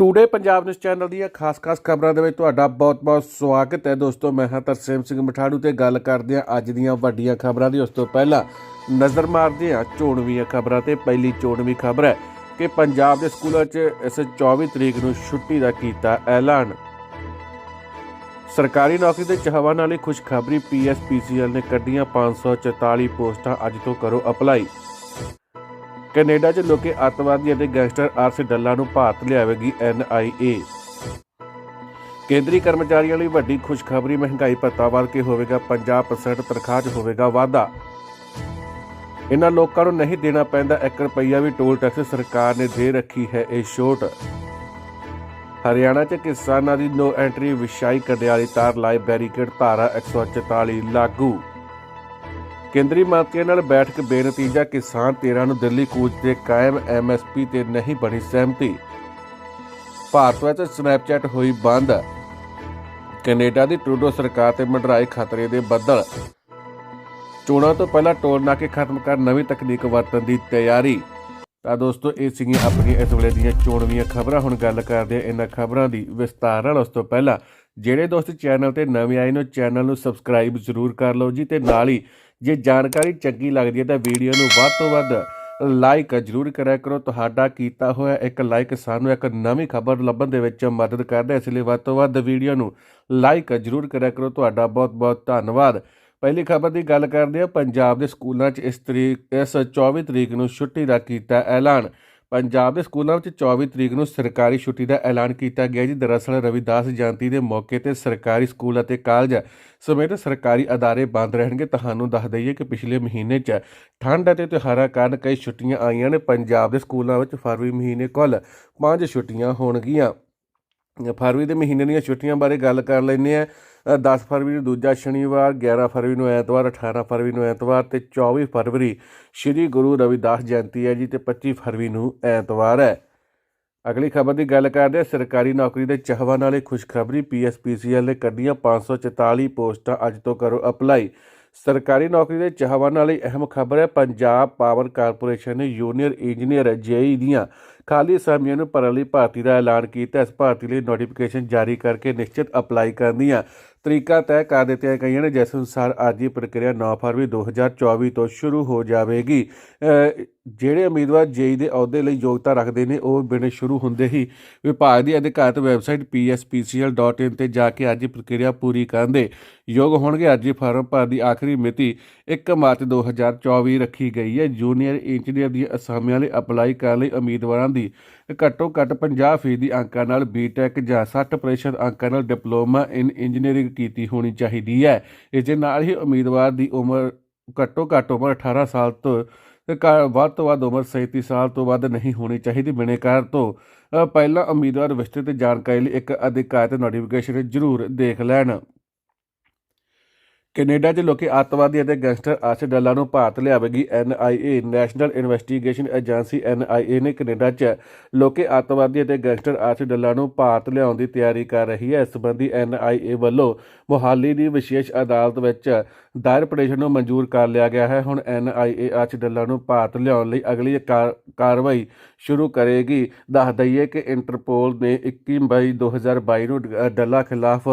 Today Punjab news channel ਦੀਆਂ ਖਾਸ-ਖਾਸ ਖਬਰਾਂ ਦੇ ਵਿੱਚ ਤੁਹਾਡਾ ਬਹੁਤ-ਬਹੁਤ ਸਵਾਗਤ ਹੈ। ਦੋਸਤੋ, ਮੈਂ ਹਾਂ ਤਰਸੇਮ ਸਿੰਘ ਮਠਾੜੂ ਤੇ ਗੱਲ ਕਰਦੇ ਹਾਂ ਅੱਜ ਦੀਆਂ ਵੱਡੀਆਂ ਖਬਰਾਂ ਦੀ। ਉਸ ਤੋਂ ਪਹਿਲਾਂ ਨਜ਼ਰ ਮਾਰਦੇ ਹਾਂ ਚੋਣਵੀਆਂ ਖਬਰਾਂ ਤੇ। ਪਹਿਲੀ ਚੋਣਵੀ ਖਬਰ ਹੈ ਕਿ ਪੰਜਾਬ ਦੇ ਸਕੂਲਾਂ 'ਚ ਇਸ 24 ਤਰੀਕ ਨੂੰ ਛੁੱਟੀ ਦਾ ਕੀਤਾ ਐਲਾਨ। ਸਰਕਾਰੀ ਨੌਕਰੀ ਦੇ ਚਾਹਵਾਨ ਵਾਲੀ ਖੁਸ਼ਖਬਰੀ ਪੀਐਸਪੀਸੀਐਲ ਨੇ ਕੱਢੀਆਂ 544 ਪੋਸਟਾਂ। ਅੱਜ ਤੋਂ ਕਰੋ ਅਪਲਾਈ। ਕੈਨੇਡਾ 'ਚ ਲੋਕੇ ਅੱਤਵਾਦੀ ਅਤੇ ਗੈਂਗਸਟਰ ਆਰਸੀ ਡੱਲਾ ਨੂੰ ਭਾਰਤ ਲਿਆਵੇਗੀ ਐਨਆਈਏ ਕੇਂਦਰੀ ਕਰਮਚਾਰੀਆਂ ਲਈ ਵੱਡੀ ਖੁਸ਼ਖਬਰੀ, ਮਹਿੰਗਾਈ ਭੱਤਾ ਵੱਧ ਕੇ ਹੋਵੇਗਾ 50% ਤਨਖਾਹ 'ਚ ਹੋਵੇਗਾ ਵਾਧਾ। ਇਨ੍ਹਾਂ ਲੋਕਾਂ ਨੂੰ ਨਹੀਂ ਦੇਣਾ ਪੈਂਦਾ 1 ਰੁਪਈਆ ਵੀ, ਟੋਲ ਟੈਕਸ ਸਰਕਾਰ ਨੇ ਦੇ ਰੱਖੀ ਹੈ ਇਹ ਛੋਟ। ਹਰਿਆਣਾ 'ਚ ਕਿਸਾਨਾਂ ਦੀ ਨੋ ਐਂਟਰੀ ਵਿਸ਼ਾਈ ਕੰਡਿਆਲੀ ਤਾਰ ਲਾਏ ਬੈਰੀਕੇਡ, ਧਾਰਾ 144 ਲਾਗੂ। ਕੇਂਦਰੀ ਮੰਤਰੀਆਂ ਨਾਲ ਬੈਠਕ ਬੇਨਤੀਜਾ ਕਿਸਾਨ 13 ਨੂੰ ਦਿੱਲੀ ਕੂਚ ਤੇ ਕਾਇਮ ਐਮਐਸਪੀ ਤੇ ਨਹੀਂ ਬਣੀ ਸਹਿਮਤੀ। ਭਾਰਤ ਵਿੱਚ ਸਨੈਪਚੈਟ ਹੋਈ ਬੰਦ। ਕੈਨੇਡਾ ਦੀ ਟਰੂਡੋ ਸਰਕਾਰ ਤੇ ਮੰਡਰਾਏ ਖਤਰੇ ਦੇ ਬੱਦਲ। ਚੋਣਾਂ ਤੋਂ ਪਹਿਲਾਂ ਟੋਲ ਨਾਕੇ ਖਤਮ ਕਰ ਨਵੀਂ ਤਕਨੀਕ ਵਰਤਣ ਦੀ ਤਿਆਰੀ। ਤਾਂ ਦੋਸਤੋ, ਇਹ ਸੀਗੀਆਂ ਆਪਣੀਆਂ ਇਸ ਵੇਲੇ ਦੀਆਂ ਚੋਣਵੀਆਂ ਖਬਰਾਂ। ਹੁਣ ਗੱਲ ਕਰਦੇ ਹਾਂ ਇਹਨਾਂ ਖਬਰਾਂ ਦੀ। ਵਿਸਤਾਰ ਨਾਲ ਉਸ ਤੋਂ ਪਹਿਲਾਂ, ਜਿਹੜੇ ਦੋਸਤ ਚੈਨਲ ਤੇ ਨਵੇਂ ਆਏ ਨੇ ਚੈਨਲ ਨੂੰ ਸਬਸਕ੍ਰਾਈਬ ਜ਼ਰੂਰ ਕਰ ਲਓ ਜੀ ਤੇ ਨਾਲ ਹੀ ਜੇ ਜਾਣਕਾਰੀ ਚੰਗੀ ਲੱਗਦੀ ਹੈ ਤਾਂ ਵੀਡੀਓ ਨੂੰ ਵੱਧ ਤੋਂ ਵੱਧ ਲਾਈਕ ਜ਼ਰੂਰ ਕਰਿਆ ਕਰੋ। ਤੁਹਾਡਾ ਕੀਤਾ ਹੋਇਆ ਇੱਕ ਲਾਈਕ ਸਾਨੂੰ ਇੱਕ ਨਵੀਂ ਖਬਰ ਲੱਭਣ ਦੇ ਵਿੱਚ ਮਦਦ ਕਰਦਾ ਇਸ ਲਈ ਵੱਧ ਤੋਂ ਵੱਧ ਵੀਡੀਓ ਨੂੰ ਲਾਈਕ ਜ਼ਰੂਰ ਕਰਿਆ ਕਰੋ। ਤੁਹਾਡਾ ਬਹੁਤ ਬਹੁਤ ਧੰਨਵਾਦ। ਪਹਿਲੀ ਖਬਰ ਦੀ ਗੱਲ ਕਰਦੇ ਹਾਂ। ਪੰਜਾਬ ਦੇ ਸਕੂਲਾਂ 'ਚ ਇਸ ਤਰੀਕ ਇਸ 24 ਤਰੀਕ ਨੂੰ ਛੁੱਟੀ ਦਾ ਕੀਤਾ ਐਲਾਨ। ਪੰਜਾਬ ਦੇ ਸਕੂਲਾਂ ਵਿੱਚ 24 ਤਰੀਕ ਨੂੰ ਸਰਕਾਰੀ ਛੁੱਟੀ ਦਾ ਐਲਾਨ ਕੀਤਾ ਗਿਆ ਜੀ। ਦਰਅਸਲ ਰਵਿਦਾਸ ਜਯੰਤੀ ਦੇ ਮੌਕੇ ਤੇ ਸਰਕਾਰੀ ਸਕੂਲ ਅਤੇ ਕਾਲਜ ਸਮੇਤ ਸਰਕਾਰੀ ਅਦਾਰੇ ਬੰਦ ਰਹਿਣਗੇ। ਤੁਹਾਨੂੰ ਦੱਸ ਦਈਏ ਕਿ ਪਿਛਲੇ ਮਹੀਨੇ 'ਚ ਠੰਡ ਅਤੇ ਤਿਉਹਾਰਾਂ ਕਾਰਨ ਕਈ ਛੁੱਟੀਆਂ ਆਈਆਂ ਨੇ। ਪੰਜਾਬ ਦੇ ਸਕੂਲਾਂ ਵਿੱਚ ਫਰਵਰੀ ਮਹੀਨੇ ਕੁੱਲ 5 ਛੁੱਟੀਆਂ ਹੋਣਗੀਆਂ। ਫਰਵਰੀ ਦੇ ਮਹੀਨੇ ਦੀਆਂ ਛੁੱਟੀਆਂ ਬਾਰੇ ਗੱਲ ਕਰ ਲੈਂਦੇ ਆ 10 ਫਰਵਰੀ ਨੂੰ ਦੂਜਾ ਸ਼ਨੀਵਾਰ 11 ਫਰਵਰੀ ਨੂੰ ਐਤਵਾਰ 18 ਫਰਵਰੀ ਨੂੰ ਐਤਵਾਰ ਤੇ 24 ਫਰਵਰੀ ਸ੍ਰੀ ਗੁਰੂ ਰਵਿਦਾਸ ਜਯੰਤੀ ਹੈ ਜੀ ਤੇ 25 ਫਰਵਰੀ ਨੂੰ ਐਤਵਾਰ ਹੈ। ਅਗਲੀ ਖਬਰ ਦੀ ਗੱਲ ਕਰਦੇ ਹਾਂ। ਸਰਕਾਰੀ ਨੌਕਰੀ ਦੇ ਚਾਹਵਾਨ ਵਾਲੇ ਖੁਸ਼ਖਬਰੀ ਪੀਐਸਪੀਸੀਐਲ ਨੇ ਕੱਢੀਆਂ 544 ਪੋਸਟਾਂ, ਅੱਜ ਤੋਂ ਕਰੋ ਅਪਲਾਈ। ਸਰਕਾਰੀ ਨੌਕਰੀ ਦੇ ਚਾਹਵਾਨ ਵਾਲੀ ਅਹਿਮ ਖਬਰ ਹੈ, ਪੰਜਾਬ ਪਾਵਰ ਕਾਰਪੋਰੇਸ਼ਨ ਨੇ ਜੂਨੀਅਰ ਇੰਜੀਨੀਅਰ ਜੇਈ ਦੀਆਂ ਖਾਲੀ ਅਸਾਮੀਆਂ ਨੂੰ ਭਰਨ ਲਈ ਭਰਤੀ ਦਾ ਐਲਾਨ ਕੀਤਾ, ਇਸ ਭਰਤੀ ਲਈ ਨੋਟੀਫਿਕੇਸ਼ਨ ਜਾਰੀ ਕਰਕੇ ਨਿਸ਼ਚਿਤ ਅਪਲਾਈ ਕਰਨ ਦੀਆਂ ਤਰੀਕਾ ਤੈਅ ਕਰ ਦਿੱਤੀਆਂ ਗਈਆਂ ਨੇ, ਜਿਸ ਅਨੁਸਾਰ ਅੱਜ ਹੀ ਪ੍ਰਕਿਰਿਆ 9 ਫਰਵਰੀ 2024 ਤੋਂ ਸ਼ੁਰੂ ਹੋ ਜਾਵੇਗੀ। ਜਿਹੜੇ ਉਮੀਦਵਾਰ ਜੇਈ ਦੇ ਅਹੁਦੇ ਲਈ ਯੋਗਤਾ ਰੱਖਦੇ ਨੇ, ਉਹ ਬਿਨੇ ਸ਼ੁਰੂ ਹੁੰਦੇ ਹੀ ਵਿਭਾਗ ਦੀ ਅਧਿਕਾਰਤ ਵੈਬਸਾਈਟ pspcl.in ਤੇ ਜਾ ਕੇ ਅੱਜ ਦੀ ਪ੍ਰਕਿਰਿਆ ਪੂਰੀ ਕਰਨ ਦੇ ਯੋਗ ਹੋਣਗੇ। ਅੱਜ ਦੀ ਫਾਰਮ ਭਰਨ ਦੀ ਆਖਰੀ ਮਿਤੀ 1 ਮਾਰਚ 2024 ਰੱਖੀ ਗਈ ਹੈ। ਜੂਨੀਅਰ ਇੰਜੀਨੀਅਰ ਦੀਆਂ ਅਸਾਮੀਆਂ ਲਈ ਅਪਲਾਈ ਕਰਨ ਲਈ ਉਮੀਦਵਾਰਾਂ ਦੀ। ਘੱਟੋ ਘੱਟ 50% ਦੀ ਅੰਕਾਂ ਨਾਲ ਬੀਟੈਕ ਜਾਂ 60% ਅੰਕਾਂ ਨਾਲ ਡਿਪਲੋਮਾ ਇਨ ਇੰਜੀਨੀਅਰਿੰਗ ਕੀਤੀ ਹੋਣੀ ਚਾਹੀਦੀ ਹੈ। ਇਸ ਦੇ ਨਾਲ ਹੀ ਉਮੀਦਵਾਰ ਦੀ ਉਮਰ ਘੱਟੋ ਘੱਟ ਉਮਰ 18 ਸਾਲ ਤੋਂ ਤੇ ਵੱਧ ਤੋਂ ਵੱਧ ਉਮਰ 37 ਸਾਲ ਤੋਂ ਵੱਧ ਨਹੀਂ ਹੋਣੀ ਚਾਹੀਦੀ। ਬਿਨੇਕਾਰ ਤੋਂ ਪਹਿਲਾਂ ਉਮੀਦਵਾਰ ਵਿਸਤ੍ਰਿਤ ਜਾਣਕਾਰੀ ਲਈ ਇੱਕ ਅਧਿਕਾਰਤ ਨੋਟੀਫਿਕੇਸ਼ਨ ਜ਼ਰੂਰ ਦੇਖ ਲੈਣ। ਕੈਨੇਡਾ 'ਚ ਲੋਕੀ ਅੱਤਵਾਦੀ ਅਤੇ ਗੈਂਗਸਟਰ ਆਸ਼ਰ ਡੱਲਾ ਨੂੰ Bharat ਲਿਆਵੇਗੀ NIA national investigation agency NIA ਨੇ ਕੈਨੇਡਾ 'ਚ ਲੋਕੀ ਅੱਤਵਾਦੀ ਅਤੇ ਗੈਂਗਸਟਰ ਆਸ਼ਰ ਡੱਲਾ ਨੂੰ ਭਾਰਤ ਲਿਆਉਣ ਦੀ ਤਿਆਰੀ ਕਰ ਰਹੀ ਹੈ। ਇਸ ਸੰਬੰਧੀ ਐਨਆਈਏ ਵੱਲੋਂ ਮੁਹਾਲੀ ਦੀ ਵਿਸ਼ੇਸ਼ ਅਦਾਲਤ ਵਿੱਚ ਦਾਇਰ ਪਟੀਸ਼ਨ ਨੂੰ ਮਨਜ਼ੂਰ ਕਰ ਲਿਆ ਗਿਆ ਹੈ। ਹੁਣ ਐਨਆਈਏ ਆਸ਼ਰ ਡੱਲਾ ਨੂੰ ਭਾਰਤ ਲਿਆਉਣ ਲਈ ਅਗਲੀ ਕਾਰ- ਕਾਰਵਾਈ ਸ਼ੁਰੂ ਕਰੇਗੀ। ਦੱਸ ਦਈਏ ਕਿ ਇੰਟਰਪੋਲ ਨੇ 21 ਮਈ 2022 ਨੂੰ ਡੱਲਾ ਖਿਲਾਫ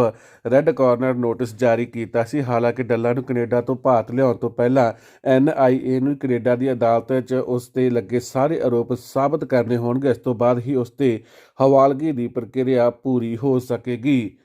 ਰੈੱਡ ਕਾਰਨਰ ਨੋਟਿਸ ਜਾਰੀ ਕੀਤਾ ਸੀ। ਹਾਲਾਂਕਿ ਡੱਲਾ ਨੂੰ ਕੈਨੇਡਾ ਤੋਂ ਭਾਰਤ ਲਿਆਉਣ ਤੋਂ ਪਹਿਲਾਂ ਐਨਆਈਏ ਨੂੰ ਕੈਨੇਡਾ ਦੀ ਅਦਾਲਤ 'ਚ ਉਸ ਤੇ ਲੱਗੇ ਸਾਰੇ ਆਰੋਪ ਸਾਬਤ ਕਰਨੇ ਹੋਣਗੇ। ਇਸ ਤੋਂ ਬਾਅਦ ਹੀ ਉਸ ਤੇ ਹਵਾਲਗੀ ਦੀ ਪ੍ਰਕਿਰਿਆ ਪੂਰੀ ਹੋ ਸਕੇਗੀ।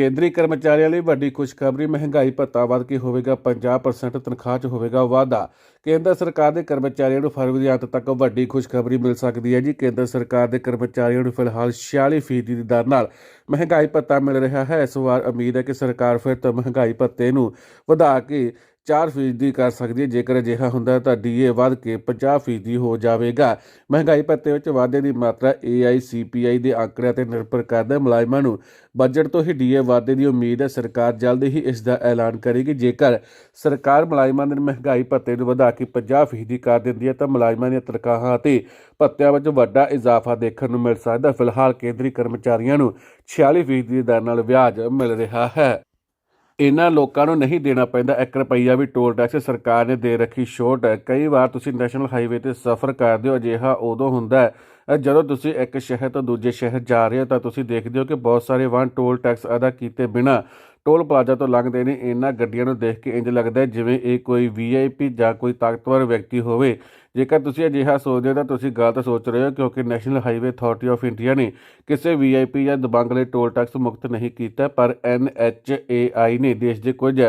ਕੇਂਦਰੀ ਕਰਮਚਾਰੀਆਂ ਲਈ ਵੱਡੀ ਖੁਸ਼ਖਬਰੀ, ਮਹਿੰਗਾਈ ਭੱਤਾ ਵੱਧ ਕੇ ਹੋਵੇਗਾ 50% ਤਨਖਾਹ 'ਚ ਹੋਵੇਗਾ ਵਾਧਾ। ਕੇਂਦਰ ਸਰਕਾਰ ਦੇ ਕਰਮਚਾਰੀਆਂ ਨੂੰ ਫਰਵਰੀ ਦੇ ਅੰਤ ਤੱਕ ਵੱਡੀ ਖੁਸ਼ਖਬਰੀ ਮਿਲ ਸਕਦੀ ਹੈ ਜੀ। ਕੇਂਦਰ ਸਰਕਾਰ ਦੇ ਕਰਮਚਾਰੀਆਂ ਨੂੰ ਫਿਲਹਾਲ 46% ਦੀ ਦਰ ਨਾਲ ਮਹਿੰਗਾਈ ਭੱਤਾ ਮਿਲ ਰਿਹਾ ਹੈ। ਇਸ ਵਾਰ ਉਮੀਦ ਹੈ ਕਿ ਸਰਕਾਰ ਫਿਰ ਤੋਂ ਮਹਿੰਗਾਈ ਭੱਤੇ ਨੂੰ ਵਧਾ ਕੇ 4% ਕਰ ਸਕਦੀ ਹੈ। ਜੇਕਰ ਅਜਿਹਾ ਹੁੰਦਾ ਹੈ ਤਾਂ ਡੀਏ ਵੱਧ ਕੇ 50% ਹੋ ਜਾਵੇਗਾ। ਮਹਿੰਗਾਈ ਭੱਤੇ ਵਿੱਚ ਵਾਧੇ ਦੀ ਮਾਤਰਾ AICPI ਦੇ ਅੰਕੜਿਆਂ ਤੇ ਨਿਰਭਰ ਕਰਦਾ ਮੁਲਾਜ਼ਮਾਂ ਨੂੰ ਬਜਟ ਤੋਂ ਹੀ ਡੀਏ ਵਾਧੇ ਦੀ ਉਮੀਦ ਹੈ। ਸਰਕਾਰ ਜਲਦ ਹੀ ਇਸ ਦਾ ਐਲਾਨ ਕਰੇਗੀ। ਜੇਕਰ ਸਰਕਾਰ ਮੁਲਾਜ਼ਮਾਂ ਦੇ ਮਹਿੰਗਾਈ ਭੱਤੇ ਨੂੰ ਵਧਾ ਕੇ 50% ਕਰ ਦਿੰਦੀ ਹੈ, ਤਾਂ ਮੁਲਾਜ਼ਮਾਂ ਦੀਆਂ ਤਨਖਾਹਾਂ ਅਤੇ ਭੱਤਿਆਂ ਵਿੱਚ ਵੱਡਾ ਇਜ਼ਾਫਾ ਦੇਖਣ ਨੂੰ ਮਿਲ ਸਕਦਾ ਫਿਲਹਾਲ ਕੇਂਦਰੀ ਕਰਮਚਾਰੀਆਂ ਨੂੰ 46% ਦੀ ਦਰ ਨਾਲ ਵਿਆਜ ਮਿਲ ਰਿਹਾ ਹੈ। ਇਹਨਾਂ ਲੋਕਾਂ ਨੂੰ ਨਹੀਂ ਦੇਣਾ ਪੈਂਦਾ। 1 ਰੁਪਈਆ ਵੀ ਟੋਲ ਟੈਕਸ ਸਰਕਾਰ ਨੇ ਦੇ ਰੱਖੀ ਛੋਟ ਹੈ ਕਈ ਵਾਰ ਤੁਸੀਂ ਨੈਸ਼ਨਲ ਹਾਈਵੇ ਤੇ ਸਫ਼ਰ ਕਰਦੇ ਹੋ, ਅਜਿਹਾ ਉਦੋਂ ਹੁੰਦਾ ਹੈ ਜਦੋਂ ਤੁਸੀਂ ਇੱਕ ਸ਼ਹਿਰ ਤੋਂ ਦੂਜੇ ਸ਼ਹਿਰ ਜਾ ਰਹੇ ਹੋ ਤਾਂ ਤੁਸੀਂ ਦੇਖਦੇ ਹੋ ਕਿ ਬਹੁਤ ਸਾਰੇ ਵਾਹਨ ਟੋਲ ਟੈਕਸ ਅਦਾ ਕੀਤੇ ਬਿਨਾ ਟੋਲ ਪਲਾਜ਼ਾ ਤੋਂ ਲੰਘਦੇ ਨੇ। ਇਹਨਾਂ ਗੱਡੀਆਂ ਨੂੰ ਦੇਖ ਕੇ ਇੰਜ ਲੱਗਦਾ ਹੈ ਜਿਵੇਂ ਇਹ ਕੋਈ ਵੀਆਈਪੀ ਜਾਂ ਕੋਈ ਤਾਕਤਵਰ ਵਿਅਕਤੀ ਹੋਵੇ। ਜੇਕਰ ਤੁਸੀਂ ਅਜਿਹਾ ਸੋਚਦੇ ਹੋ ਤਾਂ ਤੁਸੀਂ ਗਲਤ ਸੋਚ ਰਹੇ ਹੋ ਕਿਉਂਕਿ national highway authority of India ਨੇ ਕਿਸੇ ਵੀਆਈਪੀ ਜਾਂ ਦਬੰਗ ਲਈ ਟੋਲ ਟੈਕਸ ਮੁਕਤ ਨਹੀਂ ਕੀਤਾ, ਪਰ ਐਨਐਚਏਆਈ ਨੇ, ਦੇਸ਼ ਦੇ ਕੁਝ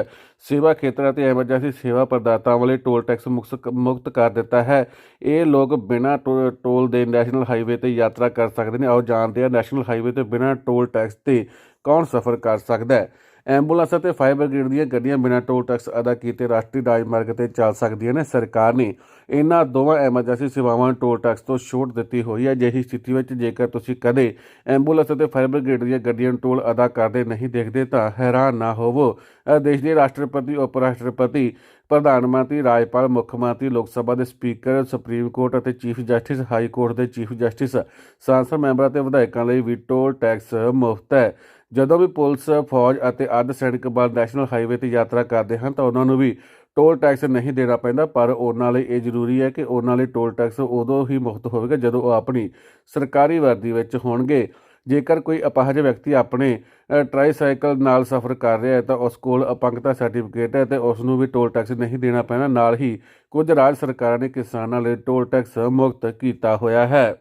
ਸੇਵਾ ਖੇਤਰਾਂ ਤੇ ਐਮਰਜੈਂਸੀ ਸੇਵਾ ਪ੍ਰਦਾਤਾਵਾਂ ਵਾਲੇ ਟੋਲ ਟੈਕਸ ਮੁਕਤ ਮੁਕਤ ਕਰ ਦਿੱਤਾ ਹੈ। ਇਹ ਲੋਕ ਬਿਨਾਂ ਟੋ- ਟੋਲ ਦੇ ਨੈਸ਼ਨਲ ਹਾਈਵੇ ਤੇ ਯਾਤਰਾ ਕਰ ਸਕਦੇ ਨੇ। ਆਓ ਜਾਣਦੇ ਹਾਂ ਨੈਸ਼ਨਲ ਹਾਈਵੇ ਤੇ ਬਿਨਾਂ ਟੋਲ ਟੈਕਸ ਤੇ ਕੌਣ ਸਫ਼ਰ ਕਰ ਸਕਦਾ ਹੈ। ਐਂਬੂਲੈਂਸ ਅਤੇ ਫਾਇਰ ਬ੍ਰਿਗੇਡ ਦੀਆਂ ਗੱਡੀਆਂ ਬਿਨਾਂ ਟੋਲ ਟੈਕਸ ਅਦਾ ਕੀਤੇ ਰਾਸ਼ਟਰੀ ਰਾਜਮਾਰਗ ਤੇ ਚੱਲ ਸਕਦੀਆਂ ਨੇ। ਸਰਕਾਰ ਨੇ ਇਹਨਾਂ ਦੋਵਾਂ ਐਮਰਜੈਂਸੀ ਸੇਵਾਵਾਂ ਨੂੰ ਟੋਲ ਟੈਕਸ ਤੋਂ ਛੋਟ ਦਿੱਤੀ ਹੋਈ ਹੈ। ਅਜਿਹੀ ਸਥਿਤੀ ਵਿੱਚ ਜੇਕਰ ਤੁਸੀਂ ਕਦੇ ਐਂਬੂਲੈਂਸ ਅਤੇ ਫਾਇਰ ਬ੍ਰਿਗੇਡ ਦੀਆਂ ਗੱਡੀਆਂ ਨੂੰ ਟੋਲ ਅਦਾ ਕਰਦੇ ਨਹੀਂ ਦੇਖਦੇ ਤਾਂ ਹੈਰਾਨ ਨਾ ਹੋਵੋ। ਦੇਸ਼ ਦੇ ਰਾਸ਼ਟਰਪਤੀ ਉਪ ਰਾਸ਼ਟਰਪਤੀ ਪ੍ਰਧਾਨ ਮੰਤਰੀ, ਰਾਜਪਾਲ, ਮੁੱਖ ਮੰਤਰੀ, ਲੋਕ ਸਭਾ ਦੇ ਸਪੀਕਰ, ਸੁਪਰੀਮ ਕੋਰਟ ਅਤੇ ਚੀਫ ਜਸਟਿਸ, ਹਾਈ ਕੋਰਟ ਦੇ ਚੀਫ ਜਸਟਿਸ, ਸੰਸਦ, ਮੈਂਬਰਾਂ ਤੇ ਵਿਧਾਇਕਾਂ ਲਈ ਵੀ ਟੋਲ ਟੈਕਸ ਮੁਫਤ ਹੈ। ਜਦੋਂ ਵੀ ਪੁਲਿਸ ਫੌਜ ਅਤੇ ਅੱਧ ਸੈਨਿਕ ਬਲ ਨੈਸ਼ਨਲ ਹਾਈਵੇ ਤੇ ਯਾਤਰਾ ਕਰਦੇ ਹਨ ਤਾਂ ਉਹਨਾਂ ਨੂੰ ਵੀ ਟੋਲ ਟੈਕਸ ਨਹੀਂ ਦੇਣਾ ਪੈਂਦਾ ਪਰ ਉਹਨਾਂ ਲਈ ਇਹ ਜ਼ਰੂਰੀ ਹੈ ਕਿ ਉਹਨਾਂ ਲਈ ਟੋਲ ਟੈਕਸ ਉਦੋਂ ਹੀ ਮੁਕਤ ਹੋਵੇਗਾ ਜਦੋਂ ਉਹ ਆਪਣੀ ਸਰਕਾਰੀ ਵਰਦੀ ਵਿੱਚ ਹੋਣਗੇ। ਜੇਕਰ ਕੋਈ ਅਪਾਹਜ ਵਿਅਕਤੀ ਆਪਣੇ ਅ, ਟਰਾਈਸਾਈਕਲ ਨਾਲ ਸਫ਼ਰ ਕਰ ਰਿਹਾ ਹੈ ਤਾਂ ਉਸ ਕੋਲ ਅਪੰਗਤਾ ਸਰਟੀਫਿਕੇਟ ਹੈ ਤੇ ਉਸ ਨੂੰ ਵੀ ਟੋਲ ਟੈਕਸ ਨਹੀਂ ਦੇਣਾ ਪੈਣਾ। ਨਾਲ ਹੀ ਕੁਝ ਰਾਜ ਸਰਕਾਰਾਂ ਨੇ ਕਿਸਾਨਾਂ ਲਈ ਟੋਲ ਟੈਕਸ ਮੁਕਤ ਕੀਤਾ ਹੋਇਆ ਹੈ।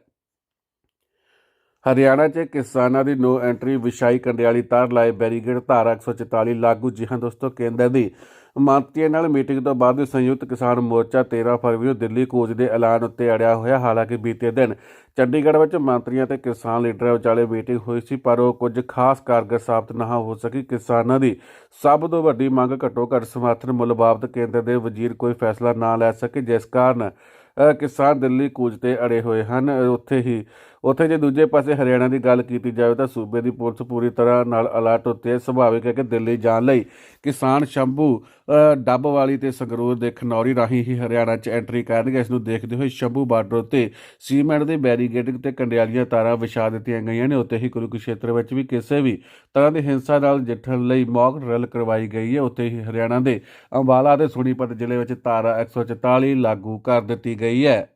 ਹਰਿਆਣਾ 'ਚ ਕਿਸਾਨਾਂ ਦੀ ਨੋ ਐਂਟਰੀ, ਵਿਸ਼ਾਈ ਕੰਡਿਆਲੀ ਤਾਰ ਲਾਏ ਬੈਰੀਗੇਡ ਧਾਰਾ 144 ਲਾਗੂ ਜੀ ਹਾਂ ਦੋਸਤੋ ਕੇਂਦਰ ਦੀ ਮੰਤਰੀਆਂ ਨਾਲ ਮੀਟਿੰਗ ਤੋਂ ਬਾਅਦ ਸੰਯੁਕਤ ਕਿਸਾਨ ਮੋਰਚਾ 13 ਫਰਵਰੀ ਨੂੰ ਦਿੱਲੀ ਕੂਚ ਦੇ ਐਲਾਨ ਉੱਤੇ ਅੜਿਆ ਹੋਇਆ, ਹਾਲਾਂਕਿ ਬੀਤੇ ਦਿਨ ਚੰਡੀਗੜ੍ਹ ਵਿੱਚ ਮੰਤਰੀਆਂ ਤੇ ਕਿਸਾਨ ਲੀਡਰਾਂ ਵਿਚਾਲੇ ਮੀਟਿੰਗ ਹੋਈ ਸੀ, ਪਰ ਉਹ ਕੁਝ ਖਾਸ ਕਾਰਗਰ ਸਾਬਤ ਨਾ ਹੋ ਸਕੀ। ਕਿਸਾਨਾਂ ਦੀ ਸਭ ਤੋਂ ਵੱਡੀ ਮੰਗ ਘੱਟੋ ਘੱਟ ਸਮਰਥਨ ਮੁੱਲ ਬਾਬਤ ਕੇਂਦਰ ਦੇ ਵਜ਼ੀਰ ਕੋਈ ਫੈਸਲਾ ਨਾ ਲੈ ਸਕੇ, ਜਿਸ ਕਾਰਨ ਕਿਸਾਨ ਦਿੱਲੀ ਕੂਚ ਤੇ ਅੜੇ ਹੋਏ ਹਨ। ਉੱਥੇ ਹੀ, ਉੱਥੇ ਜੇ ਦੂਜੇ ਪਾਸੇ ਹਰਿਆਣਾ ਦੀ ਗੱਲ ਕੀਤੀ ਜਾਵੇ ਤਾਂ ਸੂਬੇ ਦੀ ਪੁਲਿਸ ਪੂਰੀ ਤਰ੍ਹਾਂ ਨਾਲ ਅਲਰਟ ਉੱਤੇ ਸੁਭਾਵਿਕ ਹੈ ਕਿ ਦਿੱਲੀ ਜਾਣ ਲਈ ਕਿਸਾਨ ਸ਼ੰਭੂ ਡੱਬ ਵਾਲੀ ਤੇ ਸੰਗਰੂਰ ਦੇ ਖਨੌਰੀ ਰਾਹੀਂ ਹੀ ਹਰਿਆਣਾ 'ਚ ਐਂਟਰੀ ਕਰਨਗੇ। ਇਸ ਨੂੰ ਦੇਖਦੇ ਹੋਏ ਸ਼ੰਭੂ ਬਾਰਡਰ ਉੱਤੇ ਸੀਮੈਂਟ ਦੇ ਬੈਰੀਗੇਡਿੰਗ ਤੇ ਕੰਡਿਆਲੀਆਂ ਤਾਰਾਂ ਵਿਛਾ ਦਿੱਤੀਆਂ ਗਈਆਂ ਨੇ। ਉੱਥੇ ਹੀ ਕੁਰੂਕਸ਼ੇਤਰ ਵਿੱਚ ਵੀ ਕਿਸੇ ਵੀ ਤਰ੍ਹਾਂ ਦੀ ਹਿੰਸਾ ਨਾਲ ਜਿੱਠਣ ਲਈ ਮੌਕ ਡਰਿਲ ਕਰਵਾਈ ਗਈ ਹੈ। ਉੱਥੇ ਹੀ ਹਰਿਆਣਾ ਦੇ ਅੰਬਾਲਾ ਤੇ ਸੋਨੀਪਤ ਜ਼ਿਲ੍ਹੇ ਵਿੱਚ ਤਾਰਾ 144 ਲਾਗੂ ਕਰ ਦਿੱਤੀ ਗਈ ਹੈ।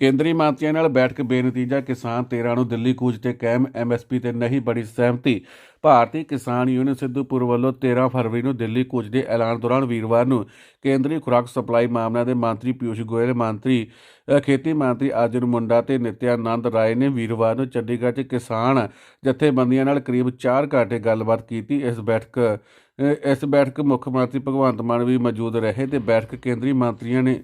ਕੇਂਦਰੀ ਮੰਤਰੀਆਂ ਨਾਲ ਬੈਠਕ ਬੇਨਤੀਜਾ ਕਿਸਾਨ 13 ਨੂੰ ਦਿੱਲੀ ਕੂਚ ਤੇ ਕਾਇਮ ਐਮਐਸਪੀ ਤੇ ਨਹੀਂ ਬੜੀ ਸਹਿਮਤੀ। ਭਾਰਤੀ ਕਿਸਾਨ ਯੂਨੀਅਨ ਸਿੱਧੂਪੁਰ ਵੱਲੋਂ 13 ਫਰਵਰੀ ਨੂੰ ਦਿੱਲੀ ਕੂਚ ਦੇ ਐਲਾਨ ਦੌਰਾਨ ਵੀਰਵਾਰ ਨੂੰ ਕੇਂਦਰੀ ਖੁਰਾਕ ਸਪਲਾਈ ਮਾਮਲਿਆਂ ਦੇ ਮੰਤਰੀ ਪਿਊਸ਼ ਗੋਇਲ, ਮੰਤਰੀ ਖੇਤੀ ਮੰਤਰੀ ਅਰਜੁਨ ਮੁੰਡਾ ਤੇ ਨਿਤਿਆਨੰਦ ਰਾਏ ਨੇ ਵੀਰਵਾਰ ਨੂੰ ਚੰਡੀਗੜ੍ਹ 'ਚ ਕਿਸਾਨ ਜਥੇਬੰਦੀਆਂ ਨਾਲ ਕਰੀਬ 4 ਘੰਟੇ ਗੱਲਬਾਤ ਕੀਤੀ। ਇਸ ਬੈਠਕ ਇਸ ਬੈਠਕ ਮੁੱਖ ਮੰਤਰੀ ਭਗਵੰਤ ਮਾਨ ਵੀ ਮੌਜੂਦ ਰਹੇ ਤੇ ਬੈਠਕ ਕੇਂਦਰੀ ਮੰਤਰੀਆਂ ਨੇ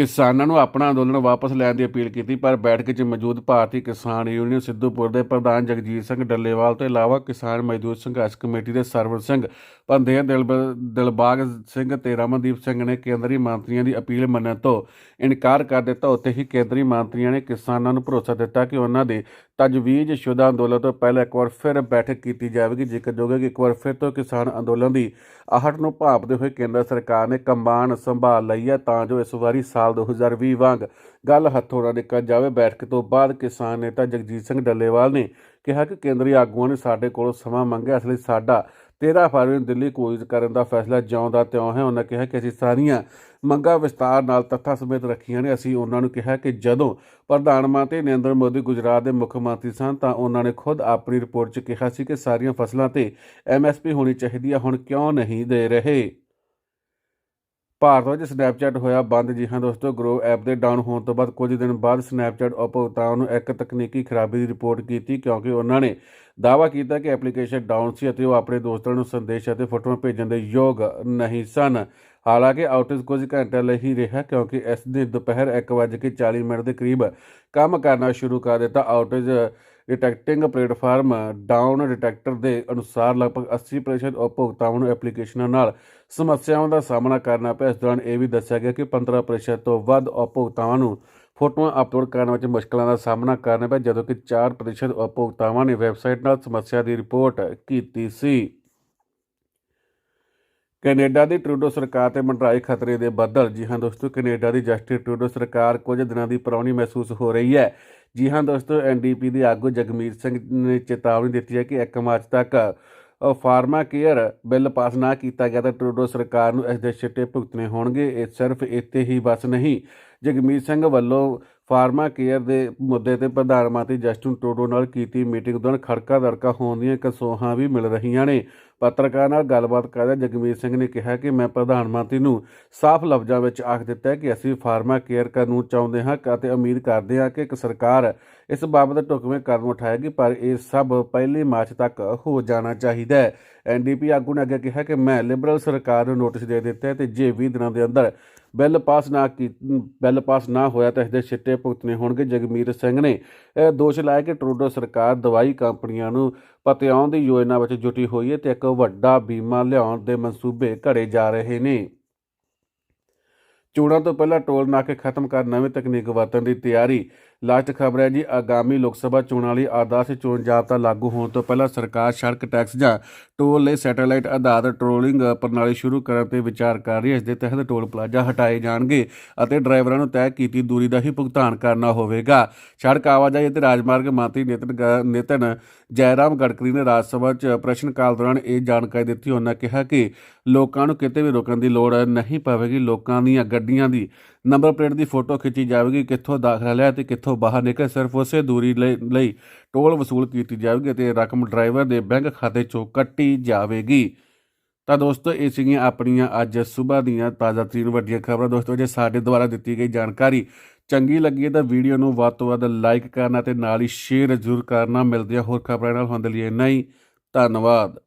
ਕਿਸਾਨਾਂ ਨੂੰ ਆਪਣਾ ਅੰਦੋਲਨ ਵਾਪਸ ਲੈਣ ਦੀ ਅਪੀਲ ਕੀਤੀ, ਪਰ ਬੈਠਕ 'ਚ ਮੌਜੂਦ ਭਾਰਤੀ ਕਿਸਾਨ ਯੂਨੀਅਨ ਸਿੱਧੂਪੁਰ ਦੇ ਪ੍ਰਧਾਨ ਜਗਜੀਤ ਸਿੰਘ ਡੱਲੇਵਾਲ ਤੋਂ ਇਲਾਵਾ ਕਿਸਾਨ ਮਜ਼ਦੂਰ ਸੰਘਰਸ਼ ਕਮੇਟੀ ਦੇ ਸਰਵਰ ਸਿੰਘ ਪੰਧਿਆ ਦਿਲਬ- ਦਿਲਬਾਗ ਸਿੰਘ ਤੇ ਰਮਨਦੀਪ ਸਿੰਘ ਨੇ ਕੇਂਦਰੀ ਮੰਤਰੀਆਂ ਦੀ ਅਪੀਲ ਮੰਨਣ ਤੋਂ ਇਨਕਾਰ ਕਰ ਦਿੱਤਾ। ਉੱਥੇ ਹੀ ਕੇਂਦਰੀ ਮੰਤਰੀਆਂ ਨੇ ਕਿਸਾਨਾਂ ਨੂੰ ਭਰੋਸਾ ਦਿੱਤਾ ਕਿ ਉਹਨਾਂ ਦੇ ਤਜਵੀਜ਼ ਸ਼ੁਦਾ ਅੰਦੋਲਨ ਤੋਂ ਪਹਿਲਾਂ ਇੱਕ ਵਾਰ ਫਿਰ ਬੈਠਕ ਕੀਤੀ ਜਾਵੇਗੀ। ਜੇਕਰ ਜੋਗੇ ਕਿ ਇੱਕ ਵਾਰ ਫਿਰ ਤੋਂ ਕਿਸਾਨ ਅੰਦੋਲਨ ਦੀ ਆਹਟ ਨੂੰ ਭਾਪਦੇ ਹੋਏ ਕੇਂਦਰ ਸਰਕਾਰ ਨੇ ਕੰਬਾਨ ਸੰਭਾਲ ਲਈ ਹੈ, ਤਾਂ ਜੋ ਇਸ ਵਾਰੀ ਸਾਲ 2020 ਵਾਂਗ ਗੱਲ ਹੱਥੋਂ ਨਾ ਨਿਕਲ ਜਾਵੇ। ਬੈਠਕ ਤੋਂ ਬਾਅਦ ਕਿਸਾਨ ਨੇਤਾ ਜਗਜੀਤ ਸਿੰਘ ਡੱਲੇਵਾਲ ਨੇ ਕਿਹਾ ਕਿ ਕੇਂਦਰੀ ਆਗੂਆਂ ਨੇ ਸਾਡੇ ਕੋਲੋਂ ਸਮਾਂ ਮੰਗਿਆ, ਇਸ ਲਈ ਸਾਡਾ 13 ਫਰਵਰੀ ਨੂੰ ਦਿੱਲੀ ਕੂਚ ਕਰਨ ਦਾ ਫੈਸਲਾ ਜਿਉਂ ਦਾ ਤਿਉਂ ਹੈ। ਉਹਨਾਂ ਕਿਹਾ ਕਿ ਅਸੀਂ ਸਾਰੀਆਂ ਮੰਗਾਂ ਵਿਸਤਾਰ ਨਾਲ ਤੱਥਾਂ ਸਮੇਤ ਰੱਖੀਆਂ ਨੇ। ਅਸੀਂ ਉਹਨਾਂ ਨੂੰ ਕਿਹਾ ਕਿ ਜਦੋਂ ਪ੍ਰਧਾਨ ਮੰਤਰੀ ਨਰਿੰਦਰ ਮੋਦੀ ਗੁਜਰਾਤ ਦੇ ਮੁੱਖ ਮੰਤਰੀ ਸਨ, ਤਾਂ ਉਹਨਾਂ ਨੇ ਖੁਦ ਆਪਣੀ ਰਿਪੋਰਟ 'ਚ ਕਿਹਾ ਸੀ ਕਿ ਸਾਰੀਆਂ ਫਸਲਾਂ ਤੇ ਐਮਐਸਪੀ ਹੋਣੀ ਚਾਹੀਦੀ ਹੈ ਹੁਣ ਕਿਉਂ ਨਹੀਂ ਦੇ ਰਹੇ? ਭਾਰਤ ਵਿੱਚ ਸਨੈਪਚੈਟ ਹੋਇਆ ਬੰਦ ਜੀ ਹਾਂ ਦੋਸਤੋ ਗਰੋ ਐਪ ਦੇ ਡਾਊਨ ਹੋਣ ਤੋਂ ਬਾਅਦ ਕੁਝ ਦਿਨ ਬਾਅਦ ਸਨੈਪਚੈਟ ਉਪਭੋਗਤਾਵਾਂ ਨੂੰ ਇੱਕ ਤਕਨੀਕੀ ਖਰਾਬੀ ਦੀ ਰਿਪੋਰਟ ਕੀਤੀ, ਕਿਉਂਕਿ ਉਹਨਾਂ ਨੇ ਦਾਅਵਾ ਕੀਤਾ ਕਿ ਐਪਲੀਕੇਸ਼ਨ ਡਾਊਨ ਸੀ ਅਤੇ ਉਹ ਆਪਣੇ ਦੋਸਤਾਂ ਨੂੰ ਸੰਦੇਸ਼ ਅਤੇ ਫੋਟੋਆਂ ਭੇਜਣ ਦੇ ਯੋਗ ਨਹੀਂ ਸਨ। ਹਾਲਾਂਕਿ ਆਊਟੇਜ ਕੁਝ ਘੰਟਿਆਂ ਲਈ ਹੀ ਰਿਹਾ, ਕਿਉਂਕਿ ਇਸ ਨੇ ਦੁਪਹਿਰ 1:40 ਮਿੰਟ ਦੇ ਕਰੀਬ ਕੰਮ ਕਰਨਾ ਸ਼ੁਰੂ ਕਰ ਦਿੱਤਾ। Outage detecting platform down detector ਦੇ ਅਨੁਸਾਰ ਲਗਭਗ 80% ਉਪਭੋਗਤਾਵਾਂ ਨੂੰ ਐਪਲੀਕੇਸ਼ਨਾਂ ਨਾਲ ਸਮੱਸਿਆਵਾਂ ਦਾ ਸਾਹਮਣਾ ਕਰਨਾ ਪਿਆ। ਇਸ ਦੌਰਾਨ ਇਹ ਵੀ ਦੱਸਿਆ ਗਿਆ ਕਿ 15% ਤੋਂ ਵੱਧ ਉਪਭੋਗਤਾਵਾਂ ਨੂੰ ਫੋਟੋਆਂ ਅਪਲੋਡ ਕਰਨ ਵਿੱਚ ਮੁਸ਼ਕਲਾਂ ਦਾ ਸਾਹਮਣਾ ਕਰਨਾ ਪਿਆ, ਜਦੋਂ ਕਿ 4% ਉਪਭੋਗਤਾਵਾਂ ਨੇ ਵੈਬਸਾਈਟ ਨਾਲ ਸਮੱਸਿਆ ਦੀ ਰਿਪੋਰਟ ਕੀਤੀ ਸੀ। ਕੈਨੇਡਾ ਦੀ ਟਰੂਡੋ ਸਰਕਾਰ ਤੇ ਮੰਡਰਾਏ ਖਤਰੇ ਦੇ ਬੱਦਲ। ਜੀ ਹਾਂ ਦੋਸਤੋ, ਕੈਨੇਡਾ ਦੀ ਜਸਟਿਸ ਟਰੂਡੋ ਸਰਕਾਰ ਕੁਝ ਦਿਨਾਂ ਦੀ ਪੁਰਾਣੀ ਮਹਿਸੂਸ ਹੋ ਰਹੀ ਹੈ। ਜੀ ਹਾਂ ਦੋਸਤੋ ਐਨਡੀਪੀ ਦੇ ਆਗੂ ਜਗਮੀਤ ਸਿੰਘ ਨੇ ਚੇਤਾਵਨੀ ਦਿੱਤੀ ਹੈ ਕਿ 1 ਮਾਰਚ ਤੱਕ ਫਾਰਮਾ ਕੇਅਰ ਬਿੱਲ ਪਾਸ ਨਾ ਕੀਤਾ ਗਿਆ ਤਾਂ ਟਰੂਡੋ ਸਰਕਾਰ ਨੂੰ ਇਸ ਦੇ ਛਿੱਟੇ ਭੁਗਤਣੇ ਹੋਣਗੇ। ਇਹ ਸਿਰਫ ਇੱਥੇ ਹੀ ਬਸ ਨਹੀਂ, ਜਗਮੀਤ ਸਿੰਘ ਵੱਲੋਂ ਫਾਰਮਾ ਕੇਅਰ ਦੇ ਮੁੱਦੇ ਤੇ ਪ੍ਰਧਾਨ ਮੰਤਰੀ ਜਸਟਿਨ ਟਰੂਡੋ ਨਾਲ ਕੀਤੀ ਮੀਟਿੰਗ ਦੌਰਾਨ ਖੜਕਾ ਦੜਕਾ ਹੋਣ ਦੀਆਂ ਕਸੋਹਾਂ ਵੀ ਮਿਲ ਰਹੀਆਂ ਨੇ। ਪੱਤਰਕਾਰ ਨਾਲ ਗੱਲਬਾਤ ਕਰਦਿਆਂ ਜਗਮੀਤ ਸਿੰਘ ਨੇ ਕਿਹਾ ਕਿ ਮੈਂ ਪ੍ਰਧਾਨ ਮੰਤਰੀ ਨੂੰ ਸਾਫ਼ ਲਫ਼ਜ਼ਾਂ ਵਿੱਚ ਆਖ ਦਿੱਤਾ ਕਿ ਅਸੀਂ ਫਾਰਮਾ ਕੇਅਰ ਕਾਨੂੰਨ ਚਾਹੁੰਦੇ ਹਾਂ ਅਤੇ ਉਮੀਦ ਕਰਦੇ ਹਾਂ ਕਿ ਇੱਕ ਸਰਕਾਰ ਇਸ ਬਾਬਤ ਢੁਕਵੇਂ ਕਦਮ ਉਠਾਏਗੀ, ਪਰ ਇਹ ਸਭ ਪਹਿਲੀ ਮਾਰਚ ਤੱਕ ਹੋ ਜਾਣਾ ਚਾਹੀਦਾ ਹੈ। ਐਨਡੀਪੀ ਆਗੂ ਨੇ ਅੱਗੇ ਕਿਹਾ ਕਿ ਮੈਂ ਲਿਬਰਲ ਸਰਕਾਰ ਨੂੰ ਨੋਟਿਸ ਦੇ ਦਿੱਤਾ ਹੈ ਤੇ ਜੇ 20 ਦਿਨਾਂ ਦੇ ਅੰਦਰ ਬਿੱਲ ਪਾਸ ਨਾ ਕੀ, ਬਿੱਲ ਪਾਸ ਨਾ ਹੋਇਆ ਤਾਂ ਇਸ ਦੇ ਛਿੱਟੇ ਭੁਗਤਣੇ ਹੋਣਗੇ। ਜਗਮੀਤ ਸਿੰਘ ਨੇ ਇਹ ਦੋਸ਼ ਲਾਇਆ ਕਿ ਟਰੂਡੋ ਸਰਕਾਰ ਦਵਾਈ ਕੰਪਨੀਆਂ ਨੂੰ ਪਤਿਆਉਣ ਦੀ ਯੋਜਨਾ ਵਿੱਚ ਜੁਟੀ ਹੋਈ ਹੈ ਤੇ ਇੱਕ ਵੱਡਾ ਬੀਮਾ ਲਿਆਉਣ ਦੇ ਮਨਸੂਬੇ ਘੜੇ ਜਾ ਰਹੇ ਨੇ। ਚੋਣਾਂ ਤੋਂ ਪਹਿਲਾਂ ਟੋਲ ਨਾਕੇ ਖਤਮ ਕਰ ਨਵੀਂ ਤਕਨੀਕ ਵਰਤਣ ਦੀ ਤਿਆਰੀ ਲਾਸਟ ਖਬਰ ਹੈ ਜੀ, ਆਗਾਮੀ ਲੋਕ ਸਭਾ ਚੋਣਾਂ ਲਈ ਆਦਰਸ਼ ਚੋਣ ਜਾਬਤਾ ਲਾਗੂ ਹੋਣ ਤੋਂ ਪਹਿਲਾਂ ਸਰਕਾਰ ਸੜਕ ਟੈਕਸ ਜਾਂ ਟੋਲ ਲਈ ਸੈਟੇਲਾਈਟ ਆਧਾਰਿਤ ਟਰੋਲਿੰਗ ਪ੍ਰਣਾਲੀ ਸ਼ੁਰੂ ਕਰਨ ਤੇ ਵਿਚਾਰ ਕਰ ਰਹੀ ਹੈ। ਇਸ ਦੇ ਤਹਿਤ ਟੋਲ ਪਲਾਜ਼ਾ ਹਟਾਏ ਜਾਣਗੇ ਅਤੇ ਡਰਾਈਵਰਾਂ ਨੂੰ ਤੈਅ ਕੀਤੀ ਦੂਰੀ ਦਾ ਹੀ ਭੁਗਤਾਨ ਕਰਨਾ ਹੋਵੇਗਾ। ਸੜਕ ਆਵਾਜਾਈ ਅਤੇ ਰਾਜਮਾਰਗ ਮੰਤਰੀ ਨਿਤਨ ਗ- ਨਿਤਨ ਜੈਰਾਮ ਗਡਕਰੀ ਨੇ ਰਾਜ ਸਭਾ 'ਚ ਪ੍ਰਸ਼ਨ ਕਾਲ ਦੌਰਾਨ ਇਹ ਜਾਣਕਾਰੀ ਦਿੱਤੀ। ਉਹਨਾਂ ਕਿਹਾ ਕਿ ਲੋਕਾਂ ਨੂੰ ਕਿਤੇ ਵੀ ਰੁਕਣ ਦੀ ਲੋੜ ਨਹੀਂ ਪਵੇਗੀ। ਲੋਕਾਂ ਦੀਆਂ ਗੱਡੀਆਂ ਦੀ ਨੰਬਰ ਪਲੇਟ ਦੀ ਫੋਟੋ ਖਿੱਚੀ ਜਾਵੇਗੀ, ਕਿੱਥੋਂ ਦਾਖਲਾ ਲਿਆ ਤੇ ਕਿੱਥੋਂ ਬਾਹਰ ਨਿਕਲ, ਸਿਰਫ ਉਸੇ ਦੂਰੀ ਲਈ ਲਈ ਟੋਲ ਵਸੂਲ ਕੀਤੀ ਜਾਵੇਗੀ ਤੇ ਰਕਮ ਡਰਾਈਵਰ ਦੇ ਬੈਂਕ ਖਾਤੇ 'ਚੋਂ ਕੱਟੀ ਜਾਵੇਗੀ। ਤਾਂ ਦੋਸਤੋ, ਇਹ ਸੀਗੀਆਂ ਆਪਣੀਆਂ ਅੱਜ ਸਵੇਰ ਦੀਆਂ ਤਾਜ਼ਾ ਤਰੀਨ ਵੱਡੀਆਂ ਖਬਰਾਂ। ਦੋਸਤੋ, ਜੇ ਸਾਡੇ ਦੁਆਰਾ ਦਿੱਤੀ ਗਈ ਜਾਣਕਾਰੀ ਚੰਗੀ ਲੱਗੀ ਹੈ ਤਾਂ ਵੀਡੀਓ ਨੂੰ ਵੱਧ ਤੋਂ ਵੱਧ ਲਾਈਕ ਕਰਨਾ ਤੇ ਨਾਲ ਹੀ ਸ਼ੇਅਰ ਜ਼ਰੂਰ ਕਰਨਾ। ਮਿਲਦੇ ਆ ਹੋਰ ਖਬਰਾਂ ਨਾਲ ਹੁੰਦੇ ਲਈ ਇੰਨਾ ਹੀ। ਧੰਨਵਾਦ।